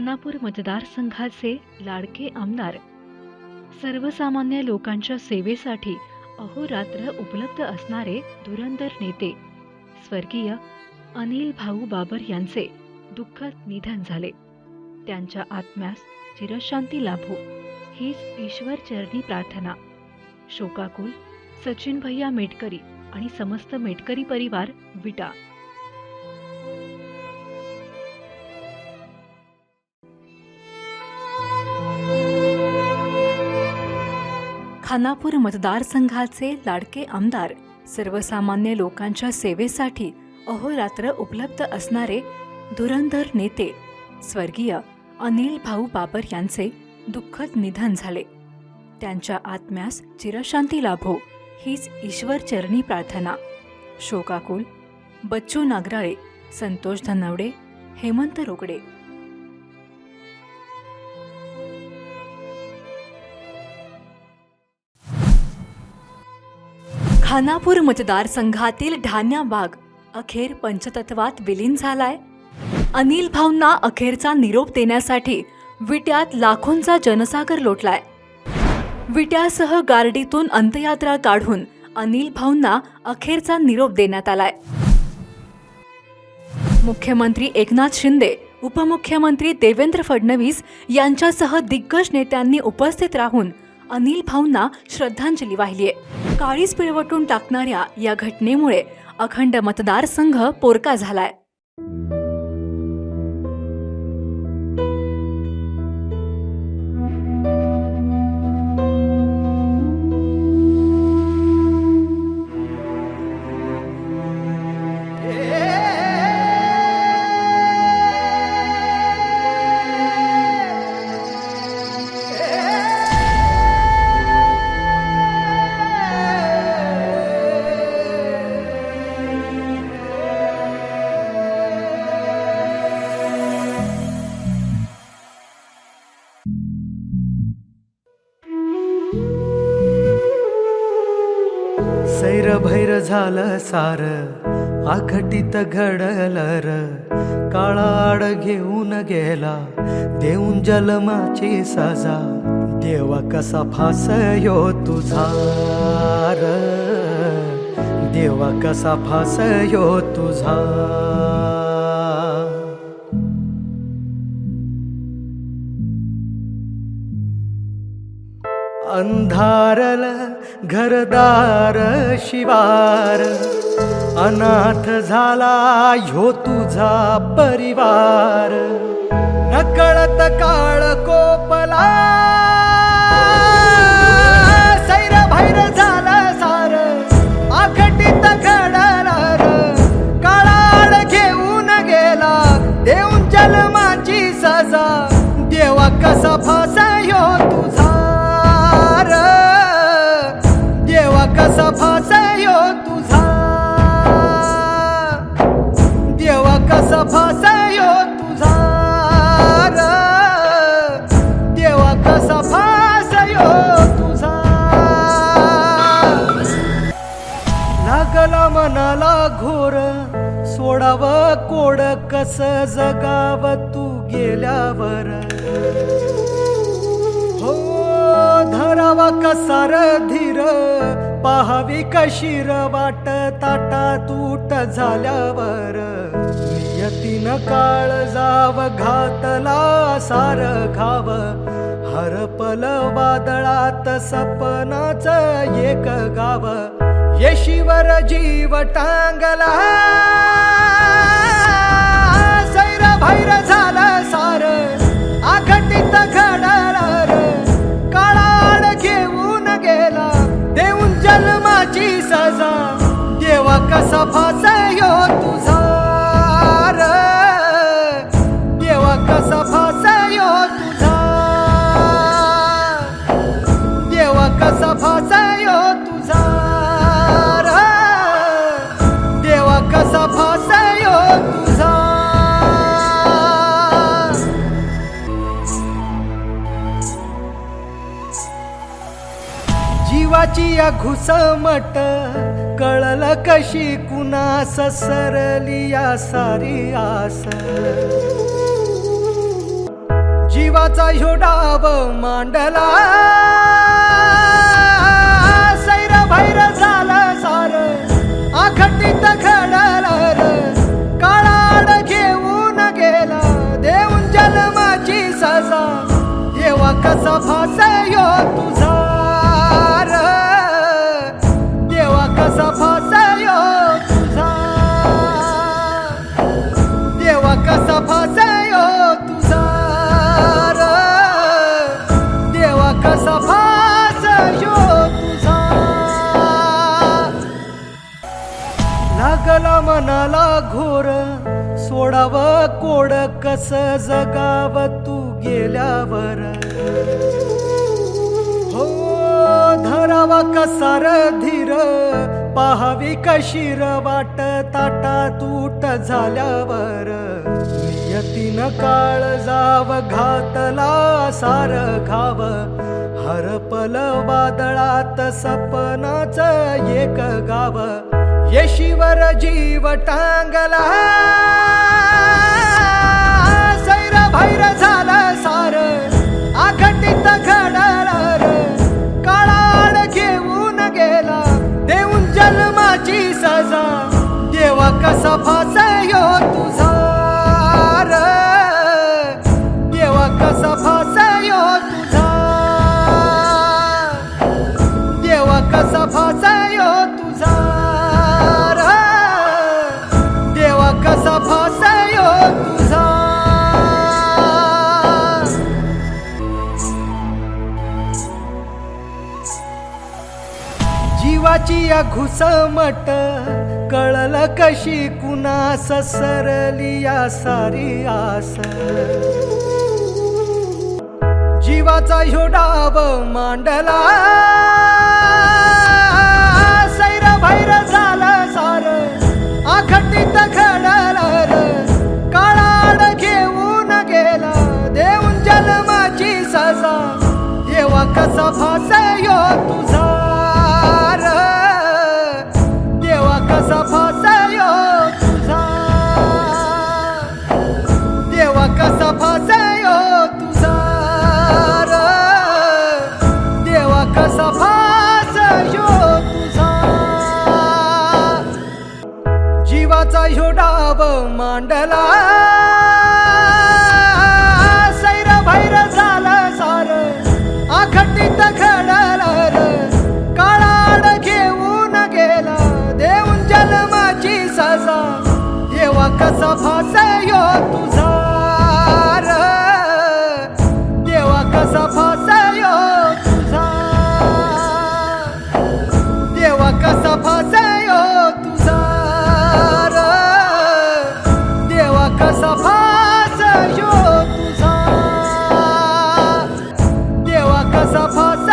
खानापूर मतदारसंघाचे लाडके आमदार. सर्वसामान्य लोकांच्या सेवेसाठी अहोरात्र उपलब्ध असणारे धुरंधर नेते. स्वर्गीय अनिल भाऊ बाबर यांचे दुःखद निधन झाले. त्यांच्या आत्म्यास चिरशांती लाभो हीच ईश्वर चरणी प्रार्थना. शोकाकुल सचिन भैया मेटकरी आणि समस्त मेटकरी परिवार विटा. खानापूर मतदारसंघाचे लाडके आमदार सर्वसामान्य लोकांच्या सेवेसाठी अहोरात्र उपलब्ध असणारे धुरंधर नेते स्वर्गीय अनिल भाऊ बाबर यांचे दुःखद निधन झाले. त्यांच्या आत्म्यास चिरशांती लाभो हीच ईश्वरचरणी प्रार्थना. शोकाकुल बच्चू नागराळे संतोष धनवडे हेमंत रोकडे खानापूर मतदारसंघातील ढाण्या बाग अखेर पंचतत्वात विलीन झालाय. अनिल भाऊंना अखेरचा निरोप देण्यासाठी विट्यात लाखोंचा जनसागर लोटलाय. विट्यासह गार्डीतून अंत्ययात्रा काढून अनिल भाऊंना अखेरचा निरोप देण्यात आलाय. मुख्यमंत्री एकनाथ शिंदे उपमुख्यमंत्री देवेंद्र फडणवीस यांच्यासह दिग्गज नेत्यांनी उपस्थित राहून अनिल भाऊंना श्रद्धांजली वाहिली आहे. काळीच पिळवटून टाकणाऱ्या या घटनेमुळे अखंड मतदारसंघ पोरका झालाय. सैर भैर झालं सार आखटीत घडलं र काळाड घेऊन गेला देऊन जलमाची सजा. देवा कसा फास यो तुझा र. देवा कसा फास यो तुझा अंधारला घरदार शिवार. अनाथ झाला ह्यो तुझा परिवार. नकळत काळ कोपला कोड कस जगाव तू गेल्यावर? हो धरावा कसार धीर पाहावी कशीर वाट ताटा तूट झाल्यावर? नियतीन काळ जाव घातला सार घाव हरपल वादळात सपनाच एक गाव. येशीवर जीव टांगला. भैर झालं सार आघटित घडला काळाड घेऊन गेला देऊन जन्माची सजा. देवा कसा फास जीवाची या घुसमट कळल कशी कुणास सरली या सारी आस. जीवाचा ह्यो डाव मांडला. लागला मनाला घोर सोडाव कोड कस जगाव तू गेल्यावर. हो धरावा कसार धीर पाहावी कशीर वाट ताटा तूट झाल्यावर. नियतीन काळ जाव घातला सार घाव. हरपल वादळात सपनाच एक गाव. येशीवर जीव टांगला. सैर भैर झालं सार. आघटित घडलं जीवाची या घुसमट कळल कशी कुणास सरली या सारी आस. जीवाचा ह्यो डाव मांडला. सैर भैर झालं सार आखटीत घडलं काळाड घेऊन गेला. देऊन जन्माची सजा देवा कसा भास मांडला oh,